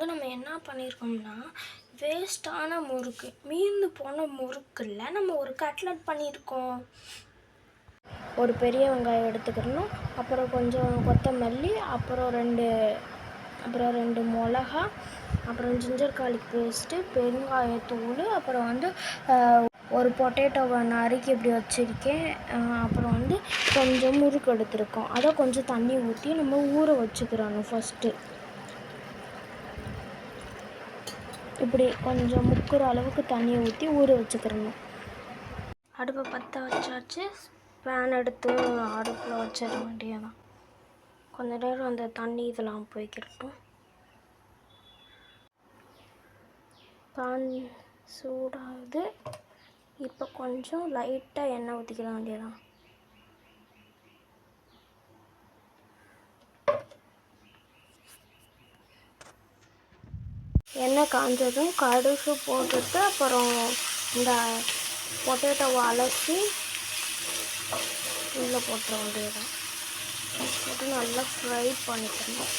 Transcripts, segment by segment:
வந்து நம்ம என்ன பண்ணியிருக்கோம்னா வேஸ்ட்டான முறுக்கு மீந்து போன முறுக்கில் நம்ம ஒரு கட்லட் பண்ணியிருக்கோம் ஒரு பெரிய வெங்காயம் எடுத்துக்கிறணும் அப்புறம் கொஞ்சம் கொத்தமல்லி அப்புறம் ரெண்டு அப்புறம் ரெண்டு மிளகா அப்புறம் ஜிஞ்சர் garlic பேஸ்ட்டு பெருங்காயத்தூள் அப்புறம் வந்து ஒரு பொட்டேட்டோவை நறுக்கி இப்படி வச்சுருக்கேன். அப்புறம் வந்து கொஞ்சம் முறுக்கு எடுத்திருக்கோம். அதை கொஞ்சம் தண்ணி ஊற்றி நம்ம ஊற வச்சுக்கிறோம் ஃபஸ்ட்டு இப்படி கொஞ்சம் முக்கிற அளவுக்கு தண்ணியை ஊற்றி ஊற வச்சுக்கிறணும். அடுப்பை பற்ற வச்சாச்சு. பேன் எடுத்து அடுப்பில் வச்சிட வேண்டியதான் கொஞ்ச நேரம் அந்த தண்ணி இதெல்லாம் போய்க்கிட்டோம் பேன் சூடாகுது. இப்போ கொஞ்சம் லைட்டாக எண்ணெய் ஊற்றிக்கிற வேண்டியதான் எண்ணெய் காஞ்சதும் கடுகு போட்டுட்டு அப்புறம் இந்த பொட்டேட்டோவை அலசி உள்ளே போட்டுற வேண்டியதான் போட்டு நல்லா ஃப்ரை பண்ணிக்கணும்.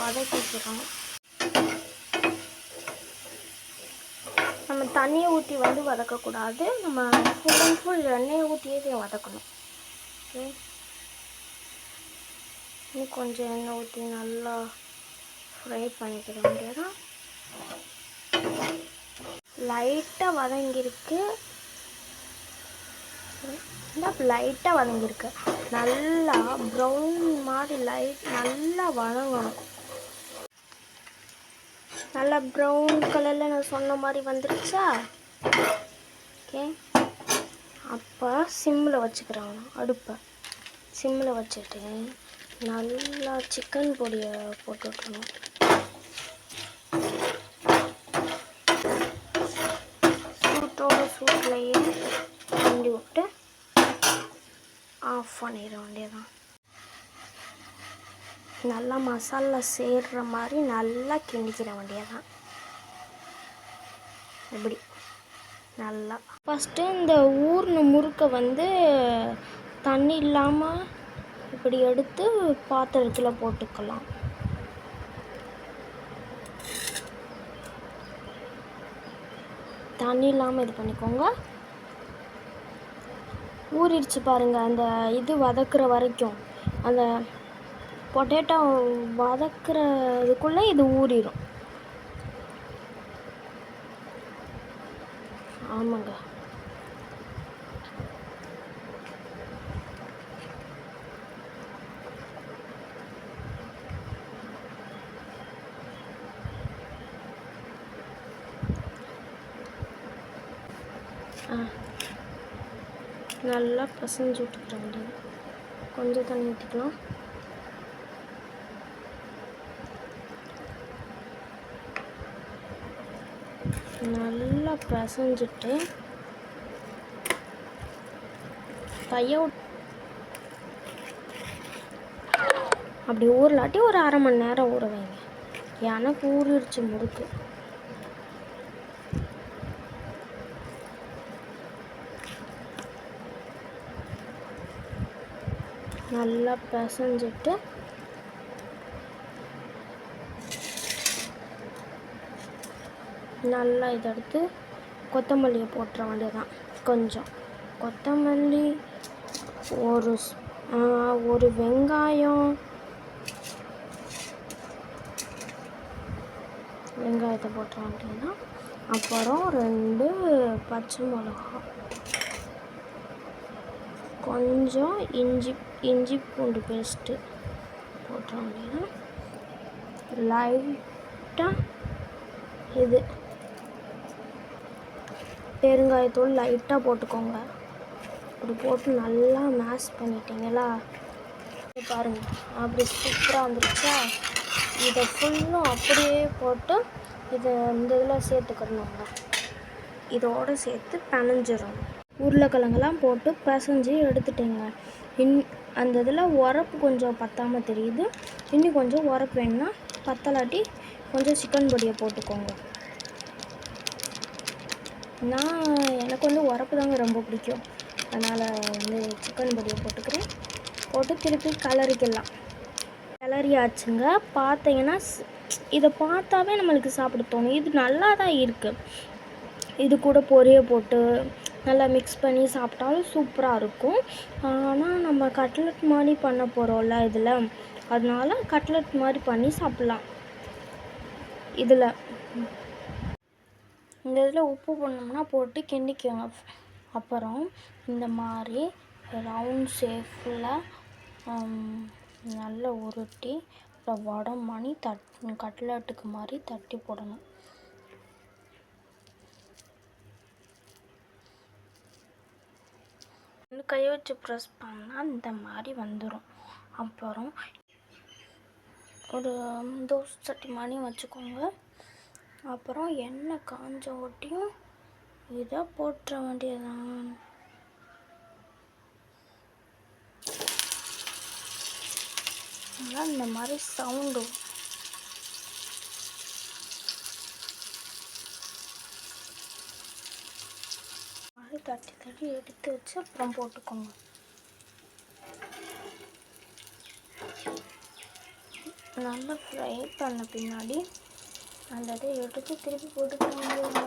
வதக்கிக்கிறோம் நம்ம தண்ணியை ஊற்றி வந்து வதக்கக்கூடாது. நம்ம ஃபுல் அண்ட் ஃபுல் எண்ணெயை ஊற்றியே இதை வதக்கணும். ஓகே இன்னும் கொஞ்சம் எண்ணெய் ஊற்றி நல்லா ஃப்ரை பண்ணிக்கிற வேண்டியதான் லைட்டாக வதங்கியிருக்கு. லைட்டாக வதங்கியிருக்கு. நல்லா ப்ரௌன் மாதிரி லைட் நல்லா வதங்கணும். நல்லா ப்ரௌன் கலரில் நான் சொன்ன மாதிரி வந்துருச்சா? ஓகே அப்போ சிம்மில் வச்சுக்கிறாங்க. அடுப்பை. சிம்மில் வச்சுட்டு நல்லா சிக்கன் பொடியை போட்டு ஆஃப் பண்ணிட வேண்டியதான் நல்லா மசாலா சேர்ற மாதிரி நல்லா கிண்டிக்கிற வேண்டியதான் இப்படி நல்லா. ஃபஸ்ட்டு இந்த ஊர்ன முறுக்கை வந்து தண்ணி இல்லாமல் இப்படி எடுத்து பாத்திரத்தில் போட்டுக்கலாம். தண்ணி இல்லாமல் இது பண்ணிக்கோங்க. ஊறிடுச்சு பாருங்க அந்த இது வதக்குற வரைக்கும். அந்த பொட்டேட்டோ வதக்குற இதுக்குள்ளே இது ஊறிடும் ஆமாங்க. ஆ. நல்லா பசஞ்சு விட்டுக்கிற வேண்டியது கொஞ்சம் தண்ணி ஊற்றிக்கலாம் நல்லா பிசைஞ்சிட்டு கையை அப்படி ஊறலாட்டி ஒரு அரை மணி நேரம் ஊற வைங்க. எனக்கு ஊறிடுச்சு முறுக்கு. நல்லா பிசைஞ்சிட்டு நல்லா இதை எடுத்து கொத்தமல்லியை போட்டுற வேண்டியதான் கொஞ்சம். கொத்தமல்லி ஒரு ஒரு வெங்காயம் வெங்காயத்தை போட்டுற வேண்டியதான் அப்புறம் ரெண்டு பச்சை மிளகா கொஞ்சம் இஞ்சி இஞ்சி பூண்டு பேஸ்ட்டு போட்டோம் அப்படின்னா லைட்டாக இது. பெருங்காயத்தூள் லைட்டாக போட்டுக்கோங்க. அப்படி போட்டு நல்லா மேஷ் பண்ணிட்டீங்களா? பாருங்கள் அப்படி சூப்பராக வந்துருச்சா? இதை ஃபுல்லும் அப்படியே போட்டு இதை இந்த இதில் சேர்த்துக்கணுங்க இதோடு சேர்த்து பிணைஞ்சிரும். உருளைக்கிழங்கெல்லாம் போட்டு பிசைஞ்சி எடுத்துட்டேங்க. இன் அந்த இதில் உரப்பு கொஞ்சம் பத்தாமல் தெரியுது. இன்னும் கொஞ்சம் உரப்பு வேணும்னா பத்தலாட்டி கொஞ்சம் சிக்கன் பொடியை போட்டுக்கோங்க. நான் எனக்கு வந்து உரப்பு தாங்க ரொம்ப பிடிக்கும். அதனால் வந்து சிக்கன் பொடியை போட்டுக்கிறேன். போட்டு திருப்பி கலரிக்கலாம் கிளறியாச்சுங்க. பார்த்தீங்கன்னா இதை பார்த்தாவே நம்மளுக்கு சாப்பிட தோணும். இது நல்லா தான் இருக்குது இது கூட பொரிய போட்டு நல்லா மிக்ஸ் பண்ணி சாப்பிட்டாலும் சூப்பராக இருக்கும். ஆனால் நம்ம கட்லெட் மாதிரி பண்ண போகிறோம்ல இதில் அதனால கட்லெட் மாதிரி பண்ணி சாப்பிட்லாம். இதில். இந்த இதில் உப்பு பண்ணோம்னா போட்டு கிண்டிக்கோங்க. அப்புறம் இந்த மாதிரி ரவுண்ட் ஷேஃபில் நல்லா உருட்டி அப்புறம் வடம் பண்ணி தட் கட்லெட்டுக்கு மாதிரி தட்டி போடணும். ரெண்டு கையை வச்சு ப்ரெஸ் பண்ணால் இந்த மாதிரி வந்துடும் அப்புறம் ஒரு தோசை சட்டி மாதிரி வச்சுக்கோங்க. அப்புறம் எண்ணெய் காஞ்ச ஒட்டியும் இதை போட்டுற வேண்டியதுதான். இந்த மாதிரி சவுண்டு மாதிரி தட்டி தட்டி எடுத்து வச்சு அப்புறம் போட்டுக்கோங்க. நல்லா ஃப்ரை பண்ண பின்னாடி அந்த இதை எடுத்து திருப்பி போட்டுக்கோங்க.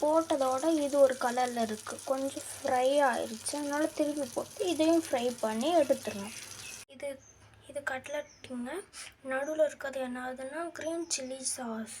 போட்டதோட இது ஒரு கலரில் இருக்குது கொஞ்சம் ஃப்ரை ஆயிடுச்சு அதனால் திருப்பி போட்டு இதையும் ஃப்ரை பண்ணி எடுத்துடணும். இது இது கட்லட்டுங்க நடுவில் இருக்கிறது என்ன ஆகுதுன்னா க்ரீன் சில்லி சாஸ்